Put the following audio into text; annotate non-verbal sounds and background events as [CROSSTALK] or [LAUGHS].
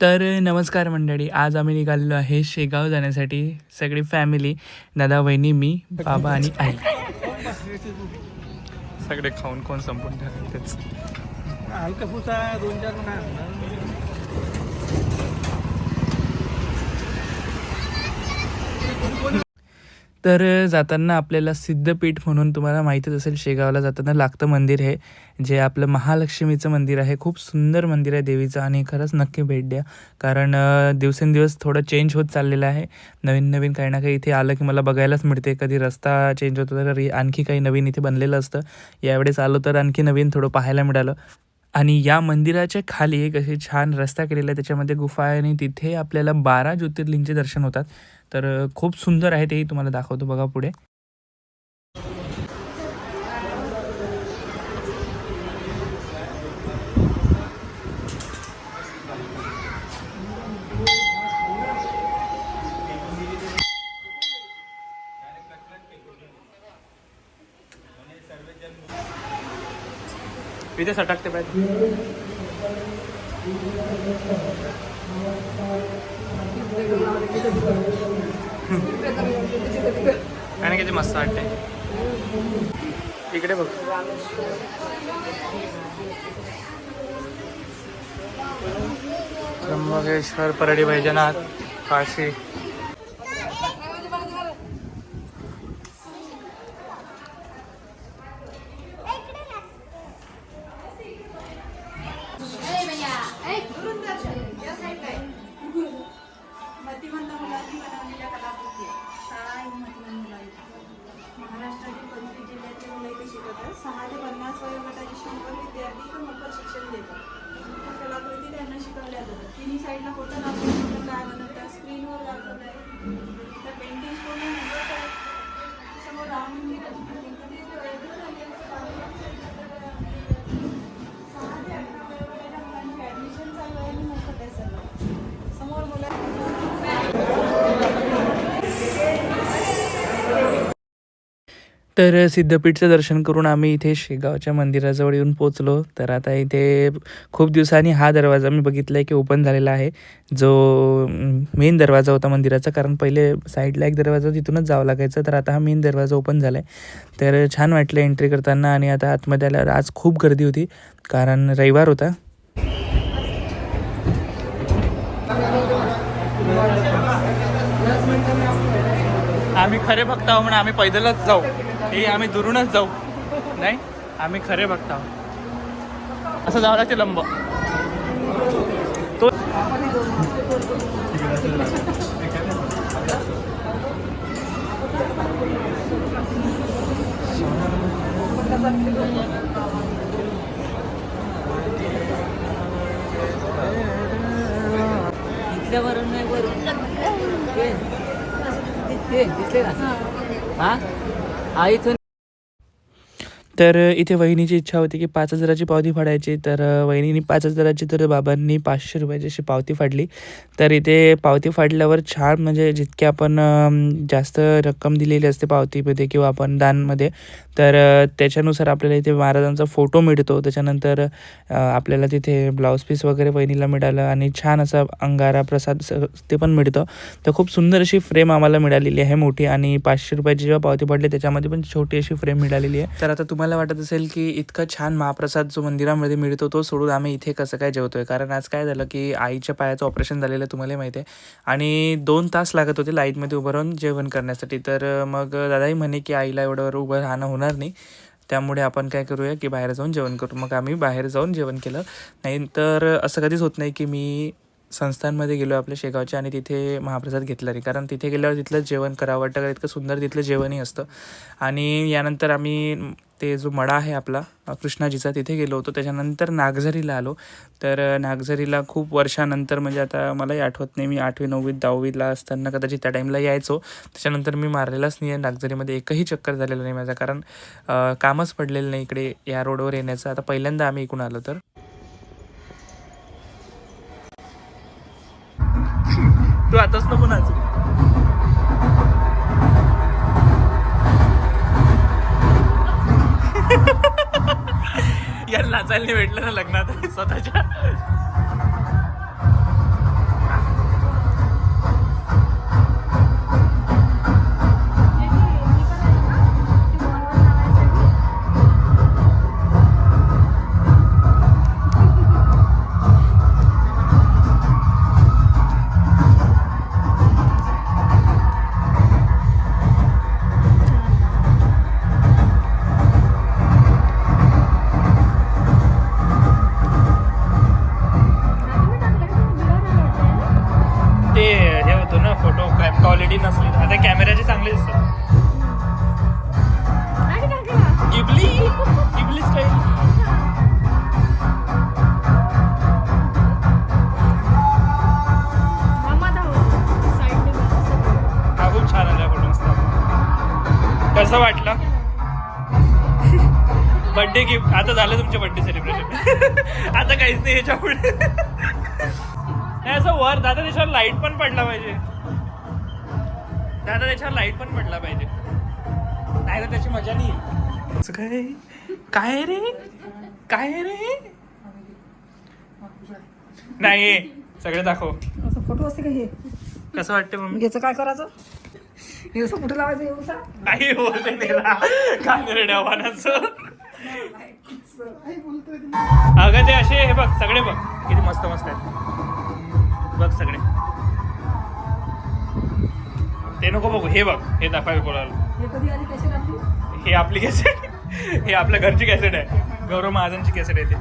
तर नमस्कार मंडळी आज आम्ही निघालेलो आहे शेगाव जाण्यासाठी. सगळी फॅमिली दादा वहिनी मी बाबा आणि आई. सगळे खाऊन कोण संपून ठेवले तेच. हलका फुसा दोन चार तर जाताना आपल्याला सिद्धपीठ म्हणून तुम्हाला माहितीच असेल शेगावला जाताना लागतं मंदिर हे जे आपलं महालक्ष्मीचं मंदिर आहे. खूप सुंदर मंदिर आहे देवीचं आणि खरंच नक्की भेट द्या. कारण दिवसेंदिवस थोडं चेंज होत चाललेलं आहे. नवीन नवीन काही ना काही इथे आलं की मला बघायलाच मिळते. कधी रस्ता चेंज होतो तर आणखी काही नवीन इथे बनलेलं असतं. यावेळेस आलो तर आणखी नवीन थोडं पाहायला मिळालं. आणि या मंदिराच्या खाली एक अशी छान रस्ता केलेला आहे. त्याच्यामध्ये गुफा आहे आणि तिथे आपल्याला बारा ज्योतिर्लिंगचे दर्शन होतात. तर खूप सुंदर आहे तेही तुम्हाला दाखवतो बघा पुढे. इथे सटकते पाहिजे आणि किती मस्त वाटते इकडे बघ. त्र्यंबकेश्वर परडी वैजनाथ काशी. मुलं सहा ते पन्नास वयोगटाचे शंभर विद्यार्थी इथे मोफत शिक्षण देतात. कलाकृती त्यांना शिकवल्या जातात तिन्ही साईडला होतं ना काय म्हणतात स्क्रीनवर दाखवलं आहे त्या पेंटिंग पूर्ण तर सिद्धपीठचं दर्शन करून आम्ही इथे शेगावच्या मंदिराजवळ येऊन पोचलो तर आता इथे खूप दिवसांनी हा दरवाजा मी बघितला आहे की ओपन झालेला आहे. जो मेन दरवाजा होता मंदिराचा कारण पहिले साईडला एक दरवाजा तिथूनच जावं लागायचं तर आता हा मेन दरवाजा ओपन झाला आहे तर छान वाटलं एंट्री करताना आणि आता आतमध्ये आल्यावर आज खूप गर्दी होती कारण रविवार होता. आम्ही खरे भक्त आहो म्हणून आम्ही पैदलच जाऊ. हे आम्ही दुरूनच जाऊ. नाही आम्ही खरे भक्त आहोत. असं जावं लागते लंब. तो इथल्यावरून नाही वरून दिसले का? हा? हा इथून तर इथे वहिनीची इच्छा होती की पाच हजाराची पावती फाडायची. तर वहिनीने पाच हजाराची तर बाबांनी पाचशे रुपयाची अशी पावती फाडली. तर इथे पावती फाडल्यावर छान म्हणजे जितके आपण जास्त रक्कम दिलेली असते पावतीमध्ये किंवा आपण दानमध्ये तर त्याच्यानुसार आपल्याला इथे महाराजांचा फोटो मिळतो. त्याच्यानंतर आपल्याला तिथे ब्लाऊज पीस वगैरे वहिनीला मिळालं आणि छान असा अंगारा प्रसाद स- ते पण मिळतं. तर खूप सुंदर अशी फ्रेम आम्हाला मिळालेली आहे मोठी आणि पाचशे रुपयाची जेव्हा पावती पडली त्याच्यामध्ये पण छोटी अशी फ्रेम मिळालेली आहे. तर आता तुम्हाला वाटत असेल की इतका छान महाप्रसाद जो मंदिरामध्ये मिळतो तो सोडून आम्ही इथे कसं काय जेवतोय? कारण आज काय झालं की आईच्या पायाचं ऑपरेशन झालेलं तुम्हाला माहिती आहे. आणि दोन तास लागत होते लाईटमध्ये उभं राहून जेवण करण्यासाठी. तर मग दादाही म्हणे की आईला एवढं उभं राहणं होणार नाही. त्यामुळे आपण काय करूया की बाहेर जाऊन जेवण करू. मग आम्ही बाहेर जाऊन जेवण केलं. नाही तर असं कधीच होत नाही की मी संस्थांमध्ये गेलो आपल्या शेगावच्या आणि तिथे महाप्रसाद घेतला नाही कारण तिथे गेल्यावर तिथलं जेवण करावं वाटतं कारण इतकं सुंदर तिथलं जेवणही असतं. आणि यानंतर आम्ही ते जो मडा आहे आपला कृष्णाजीचा तिथे गेलो होतो. त्याच्यानंतर नागझरीला आलो. तर नागझरीला खूप वर्षानंतर म्हणजे आता मलाही आठवत नाही मी आठवी नववीत दहावीला असताना कदाचित त्या टाईमला यायचो. त्याच्यानंतर मी मारलेलाच नाही आहे. नागझरीमध्ये एकही चक्कर झालेला नाही माझा. कारण कामच पडलेलं नाही इकडे या रोडवर येण्याचं. आता पहिल्यांदा आम्ही इकडून आलो तर. तू आताच नको नाच. [LAUGHS] यार नाचायला भेटलं ना लग्नात स्वतःच्या. क्वालिटी नसली. आता कॅमेऱ्याचे चांगले दिसतात. गिबली गिबली स्टाईल कसं वाटलं? बर्थडे गिफ्ट आता झालं तुमचे बर्थडे सेलिब्रेशन आता काहीच नाही याच्यापुढे नाही असं वर दादा त्याच्यावर लाइट पण पडला पाहिजे. दादा त्याच्यावर लाइट पण पडला पाहिजे. नाही तर त्याची मजा नाही काय? काय रे? काय रे? नाही सगळे दाखव. असं फोटो असते का हे? कसं वाटतं मम्मी? याचं काय करायचं? हे असं कुठे लावायचं हे काही बोलते त्याला. कांगरड्या वाहनाचं अगं ते असे हे बघ सगळे बघ. किती मस्त मस्त आहेत. बघ सगळे. ते नको बघू. हे बघ हे दाखवावे कोणाला. हे हे आपली कॅसेट हे आपल्या घरची कॅसेट आहे. गौरव महाजनची कॅसेट आहे ते.